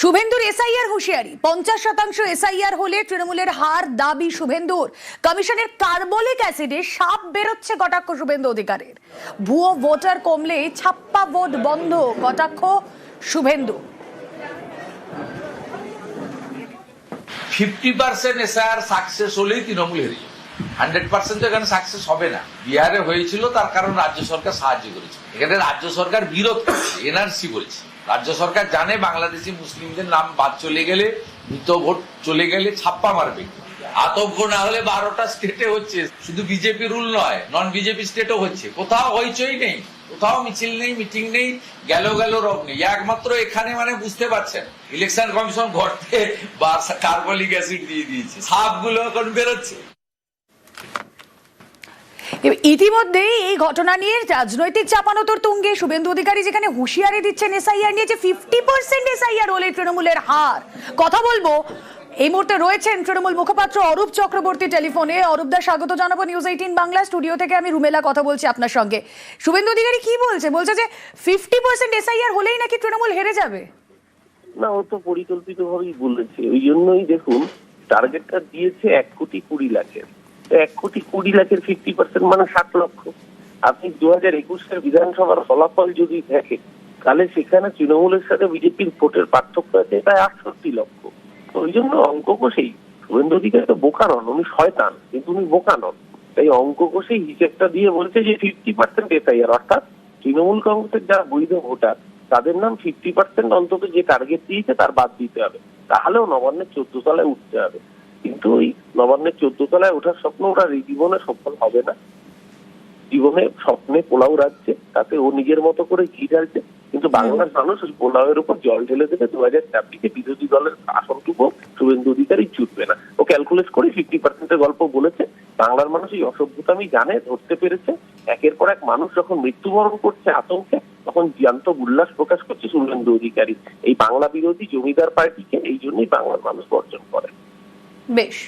শুভেন্দুর এসআইআর হুঁশিয়ারি। পঞ্চাশ শতাংশ এসআইআর হলে তৃণমূলের হার দাবি শুভেন্দুর। কমিশনের কার্বলিক অ্যাসিডে সাপ বেরোচ্ছে কটাক্ষ শুভেন্দু অধিকারের। ভুয়ো ভোটার কমলে ছাপ্পা ভোট বন্ধ কটাক্ষ Suvendu. Fifty percent SR success হলেই তৃণমূল হেরে হান্ড্রেড পার্সেন্ট এখানে সাকসেস হবে না। বিহারে হয়েছিল, তার কারণ রাজ্য সরকার সাহায্য করেছে। এখানে রাজ্য সরকার বিরোধ করছে, এনআরসি বলছে। রাজ্য সরকার জানে বাংলাদেশি মুসলিমদের নাম বাদ চলে গেলে, মৃত ভোট চলে গেলে ছাপ্পা মারবে। আতঙ্ক না হলে বারোটা স্টেটে হচ্ছে। শুধু বিজেপি রুল নয় নন বিজেপি স্টেটও হচ্ছে। কোথাও হইচই নেই, কোথাও মিছিল নেই মিটিং নেই গেল গেল রব নেই। একমাত্র এখানে মানে বুঝতে পারছেন ইলেকশন কমিশন ঘরতে বা কার্বলিক অ্যাসিড দিয়ে দিয়েছে। সাপগুলো এখন বেরোচ্ছে। ইতিমধ্যে এই ঘটনা নিয়ে রাজনৈতিক চাপানোতর তুঙ্গে। শুভেন্দু অধিকারী যেখানে হুঁশিয়ারি দিচ্ছেন এসআইআর নিয়ে যে ফিফটি পার্সেন্ট এসআইআর হলে তৃণমূলের হার। কথা বলব, এই মুহূর্তে রয়েছেন তৃণমূল মুখপাত্র অরূপ চক্রবর্তী টেলিফোনে। অরূপ স্বাগত জানাব নিউজ এইটিন বাংলা। স্টুডিও থেকে আমি রুমেলা কথা বলছি আপনার সঙ্গে। শুভেন্দু অধিকারী কি বলছে? বলছে যে ফিফটি পার্সেন্ট এসআইআর হলেই নাকি তৃণমূল হেরে যাবে। না, ও তো পরিকল্পিত ভাবেই বলেছে। ওই জন্যই দেখুন টার্গেটটা দিয়েছে এক কোটি কুড়ি লাখের। এক কোটি কুড়ি লাখের ফিফটি পার্সেন্ট মানে ষাট লক্ষ। আপনি দু হাজার একুশের বিধানসভার ফলাফল যদি দেখেন, তাহলে সেখানে তৃণমূলের সাথে বিজেপির ভোটের পার্থক্য আছে প্রায় আটষট্টি লক্ষ। ওই জন্য অঙ্ক কষেই, শুভেন্দু তো বোকা নন, উনি শয়তান, কিন্তু উনি বোকা নন। তাই অঙ্ক কষেই হিসেবটা দিয়ে বলছে যে ফিফটি পার্সেন্ট এসআইআর অর্থাৎ তৃণমূল কংগ্রেসের যারা বৈধ ভোটার, তাদের নাম ফিফটি পার্সেন্ট অন্তত যে টার্গেট দিয়েছে, তার বাদ দিতে হবে। তাহলেও নবান্নের চোদ্দ তলায় উঠতে হবে। কিন্তু ওই নবান্নের চোদ্দ তলায় ওঠার স্বপ্ন ওরা জীবনে সফল হবে না। জীবনে স্বপ্নে পোলাও রাখছে তাতে ও নিজের মতো করে ঘি ঢালছে। কিন্তু বাংলার মানুষ ওই পোলাওয়ের উপর জল ঢেলে দেবে। দু হাজার ছাব্বিশে বিরোধী দলের আসনটুকু শুভেন্দু অধিকারী জুটবে না। ও ক্যালকুলেট করে ফিফটি পার্সেন্টের গল্প বলেছে। বাংলার মানুষ এই অসভ্যতামি জানে ধরতে পেরেছে। একের পর এক মানুষ যখন মৃত্যুবরণ করছে আতঙ্কে তখন জ্যান্ত উল্লাস প্রকাশ করছে শুভেন্দু অধিকারী। এই বাংলা বিরোধী জমিদার পার্টিকে এই জন্যই বাংলার মানুষ বর্জন করে। বেশ।